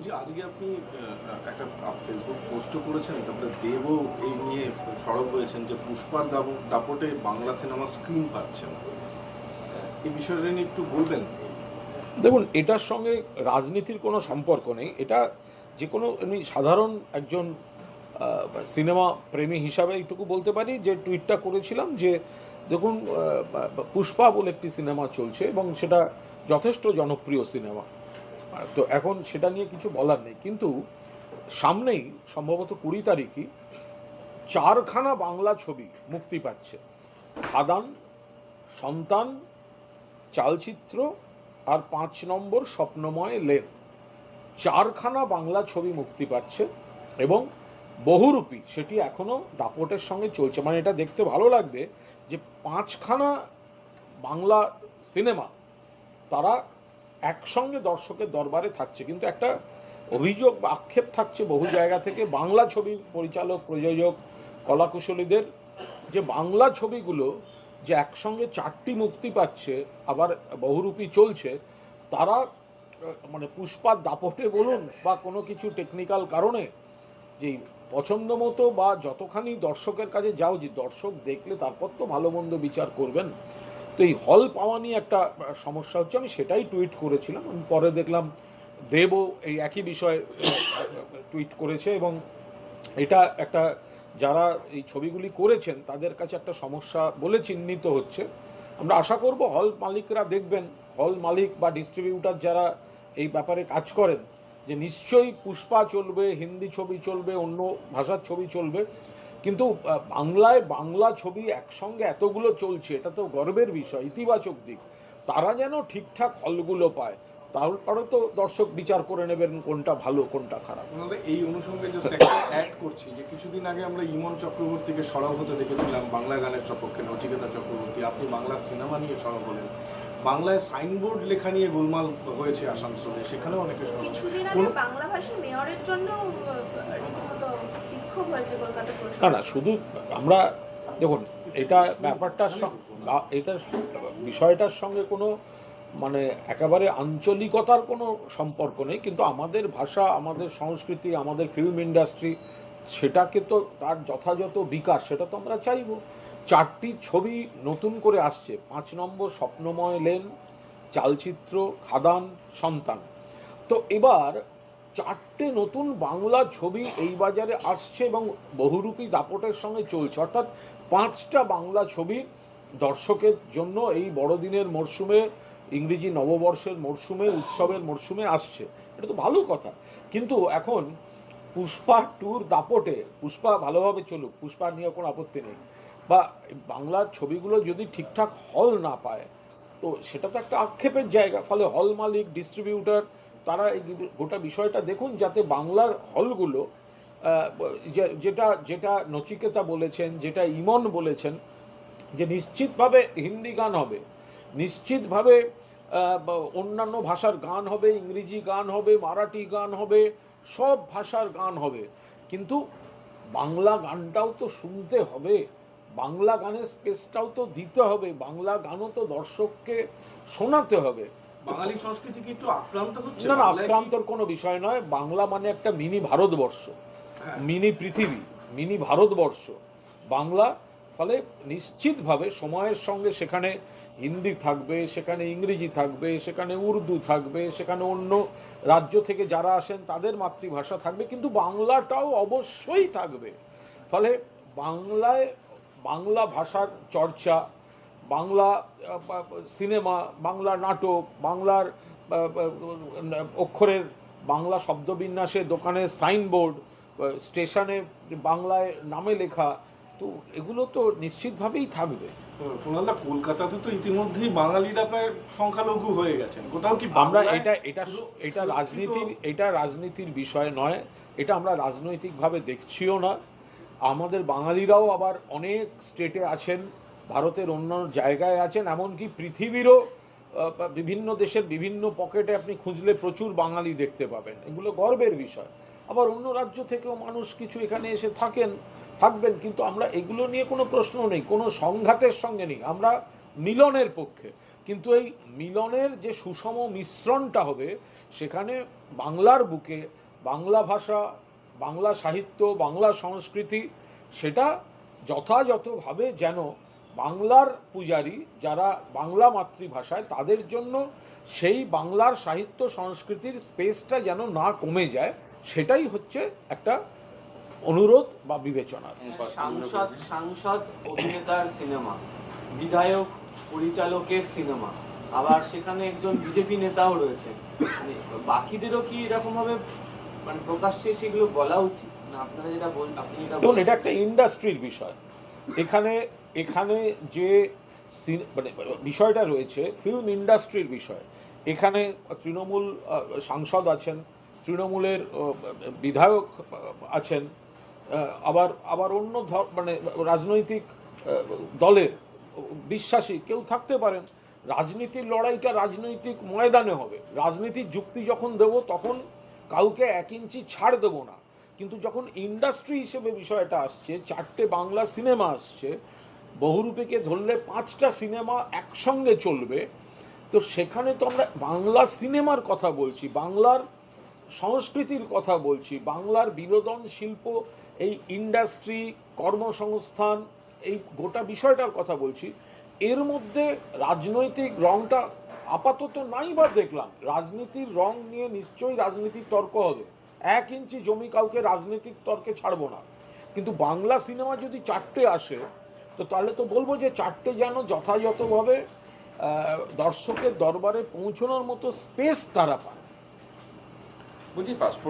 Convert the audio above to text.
বলছি আজকে আপনি একটা ফেসবুক পোস্টও করেছেন, তারপরে দেবও এই নিয়ে সরব হয়েছেন যে পুষ্পার দাপ- দাপটে বাংলা সিনেমা স্ক্রিন পাচ্ছে না। এই বিষয়টা নিয়ে একটু বলবেন? দেখুন, এটার সঙ্গে রাজনীতির কোনো সম্পর্ক নেই। এটা যে কোনো এমনি সাধারণ একজন সিনেমা প্রেমী হিসাবে এইটুকু বলতে পারি যে টুইটটা করেছিলাম যে, দেখুন পুষ্পা বলে একটি সিনেমা চলছে এবং সেটা যথেষ্ট জনপ্রিয় সিনেমা তো এখন সেটা নিয়ে কিছু বলার নেই। কিন্তু সামনেই, সম্ভবত কুড়ি তারিখই, চারখানা বাংলা ছবি মুক্তি পাচ্ছে। খাদান, সন্তান, চালচিত্র আর পাঁচ নম্বর স্বপ্নময় লেন। চারখানা বাংলা ছবি মুক্তি পাচ্ছে এবং বহুরূপী, সেটি এখনও দাপটের সঙ্গে চলছে। মানে এটা দেখতে ভালো লাগবে যে পাঁচখানা বাংলা সিনেমা, তারা একসঙ্গে দর্শকের দরবারে থাকছে, কিন্তু একটা অভিযোগ বা আক্ষেপ থাকছে বহু জায়গা থেকে। বাংলা ছবির পরিচালক, প্রযোজক, কলাকুশলীদের যে বাংলা ছবিগুলো যে একসঙ্গে চারটি মুক্তি পাচ্ছে, আবার বহুরূপী চলছে, তারা মানে পুষ্পার দাপটে বলুন বা কোনো কিছু টেকনিক্যাল কারণে যে পছন্দ মতো বা যতখানি দর্শকের কাছে যাও, যে দর্শক দেখলে তারপর তো ভালো মন্দ বিচার করবেন। তো এই হল পাওয়া নিয়ে একটা সমস্যা হচ্ছে। আমি সেটাই টুইট করেছিলাম। আমি পরে দেখলাম দেবও এই একই বিষয়ে টুইট করেছে এবং এটা একটা, যারা এই ছবিগুলি করেছেন, তাদের কাছে একটা সমস্যা বলে চিহ্নিত হচ্ছে। আমরা আশা করব হল মালিকরা দেখবেন। হল মালিক বা ডিস্ট্রিবিউটার যারা এই ব্যাপারে কাজ করেন, যে নিশ্চয়ই পুষ্পা চলবে, হিন্দি ছবি চলবে, অন্য ভাষার ছবি চলবে। কিন্তু বাংলায় বাংলা ছবি একসঙ্গে এতগুলো চলছে এটা তো গর্বের বিষয় ইতিবাচক দিক। তারা যেন ঠিকঠাক হলগুলো পায় তারপরে তো দর্শক বিচার করে নেবেন কোনটা ভালো কোনটা খারাপ। এই অনুষঙ্গে জাস্ট একটা অ্যাড করছি যে কিছুদিন আগে আমরা ইমন চক্রবর্তীকে সরব হতে দেখেছিলাম বাংলা গানের সপক্ষে নচিকেতা চক্রবর্তী আপনি বাংলা সিনেমা নিয়ে সরব হলেন। বাংলায় সাইনবোর্ড লেখা নিয়ে গোলমাল হয়েছে আসানসোলে সেখানেও অনেকে সরব কিছুদিন আগে বাংলা ভাষী মেয়রের জন্য না না, শুধু আমরা, দেখুন, এটা ব্যাপারটার সঙ্গে এটার বিষয়টার সঙ্গে কোনো মানে একেবারে আঞ্চলিকতার কোনো সম্পর্ক নেই, কিন্তু আমাদের ভাষা, আমাদের সংস্কৃতি, আমাদের ফিল্ম ইন্ডাস্ট্রি সেটাকে তো তার যথাযথ বিকাশ, সেটা তো আমরা চাইব। চারটি ছবি নতুন করে আসছে, পাঁচ নম্বর স্বপ্নময় লেন, চালচিত্র, খাদান, সন্তান। তো এবার চারটে নতুন বাংলা ছবি এই বাজারে আসছে এবং বহুরূপী দাপটের সঙ্গে চলছে। অর্থাৎ পাঁচটা বাংলা ছবি দর্শকের জন্য এই বড়দিনের মরশুমে, ইংরেজি নববর্ষের মরশুমে, উৎসবের মরশুমে আসছে। এটা তো ভালো কথা। কিন্তু এখন পুষ্পা ট্যুর দাপটে, পুষ্পা ভালোভাবে চলুক, পুষ্পা নিয়ে কোনো আপত্তি নেই। বা বাংলার ছবিগুলো যদি ঠিকঠাক হল না পায়, তো সেটা তো একটা আক্ষেপের জায়গা। ফলে হল মালিক, ডিস্ট্রিবিউটর তারা গোটা বিষয়টা দেখুন যাতে বাংলার হলগুলো যেটা যেটা নচিকেতা বলেছেন, যেটা ইমন বলেছেন, যে নিশ্চিতভাবে হিন্দি গান হবে, নিশ্চিতভাবে অন্যান্য ভাষার গান হবে, ইংরেজি গান হবে, মারাঠি গান হবে, সব ভাষার গান হবে। কিন্তু বাংলা গানটাও তো শুনতে হবে, বাংলা গানের স্পেসটাও তো দিতে হবে, বাংলা গানও তো দর্শককে শোনাতে হবে। বাঙালি সংস্কৃতি কি একটু আক্রান্ত হচ্ছে? না আক্রান্তর কোনো বিষয় নয়। বাংলা মানে একটা মিনি ভারতবর্ষ। হ্যাঁ। মিনি পৃথিবী মিনি ভারতবর্ষ। বাংলা ফলে নিশ্চিতভাবে সময়ের সঙ্গে সেখানে হিন্দি থাকবে সেখানে ইংরেজি থাকবে সেখানে উর্দু থাকবে সেখানে অন্য রাজ্য থেকে যারা আসেন তাদের মাতৃভাষা থাকবে কিন্তু বাংলাটাও অবশ্যই থাকবে। ফলে বাংলায় বাংলা ভাষার চর্চা বাংলা সিনেমা বাংলা নাটক বাংলার অক্ষরের বাংলা শব্দবিন্যাসে দোকানের সাইনবোর্ড স্টেশনে বাংলায় নামে লেখা তো এগুলো তো নিশ্চিতভাবেই থাকবে। কুণালদা কলকাতাতে তো ইতিমধ্যেই বাঙালিরা প্রায় সংখ্যালঘু হয়ে গেছেন। কোথাও কি আমরা এটা এটা এটা রাজনীতির এটা রাজনীতির বিষয় নয় এটা আমরা রাজনৈতিকভাবে দেখছিও না। আমাদের বাঙালিরাও আবার অনেক স্টেটে আছেন ভারতের অন্য জায়গায় আছেন, এমনকি পৃথিবীরও বিভিন্ন দেশের বিভিন্ন পকেটে আপনি খুঁজলে প্রচুর বাঙালি দেখতে পাবেন। এগুলো গর্বের বিষয়। আবার অন্য রাজ্য থেকেও মানুষ কিছু এখানে এসে থাকেন, থাকবেন, কিন্তু আমরা এগুলো নিয়ে কোনো প্রশ্ন নেই, কোনো সংঘাতের সঙ্গে নেই। আমরা মিলনের পক্ষে। কিন্তু এই মিলনের যে সুষম মিশ্রণটা হবে, সেখানে বাংলার বুকে, বাংলা ভাষা, বাংলা সাহিত্য, বাংলা সংস্কৃতি, সেটা যথাযথভাবে যেন বাংলার পূজারী যারা বাংলা মাতৃভাষায় তাদের জন্য সেই বাংলার সাহিত্য সংস্কৃতির স্পেসটা যেন না কমে যায় সেটাই হচ্ছে একটা অনুরোধ বা বিবেচনা। সাংসদ সাংসদ অভিনেতার সিনেমা বিধায়ক পরিচালকের সিনেমা আবার সেখানে একজন বিজেপি নেতাও রয়েছে। মানে বাকিদেরও কি এরকম ভাবে মানে প্রকাশ্যে সেগুলো বলা উচিত? না আপনারা যেটা বল আপনি যেটা এটা একটা ইন্ডাস্ট্রির বিষয়। এখানে এখানে যে মানে বিষয়টা রয়েছে ফিল্ম ইন্ডাস্ট্রির বিষয়। এখানে তৃণমূল সাংসদ আছেন, তৃণমূলের বিধায়ক আছেন আবার আবার অন্য মানে রাজনৈতিক দলের, বিশ্বাসী কেউ থাকতে পারেন। রাজনীতির লড়াইটা রাজনৈতিক ময়দানে হবে। রাজনীতির যুক্তি যখন দেব, তখন কাউকে এক ইঞ্চি ছাড় দেবো না। কিন্তু যখন ইন্ডাস্ট্রি হিসেবে বিষয়টা আসছে, চারটে বাংলা সিনেমা আসছে বহুরূপীকে ধরলে পাঁচটা সিনেমা একসঙ্গে চলবে। তো সেখানে তো আমরা বাংলা সিনেমার কথা বলছি, বাংলার সংস্কৃতির কথা বলছি, বাংলার বিনোদন শিল্প, এই ইন্ডাস্ট্রি, কর্মসংস্থান, এই গোটা বিষয়টার কথা বলছি। এর মধ্যে রাজনৈতিক রংটা আপাতত নাই বা দেখলাম। রাজনীতির রং নিয়ে নিশ্চয়ই রাজনীতির তর্ক হবে। এক ইঞ্চি জমি কাউকে রাজনৈতিক তর্কে ছাড়বো না। কিন্তু বাংলা সিনেমা যদি চারটে আসে তো তাহলে তো বলব যে চারটে যেন যথাযথভাবে দর্শকের দরবারে পৌঁছানোর মতো স্পেস তারা পায়। বুঝি পাসপোর্ট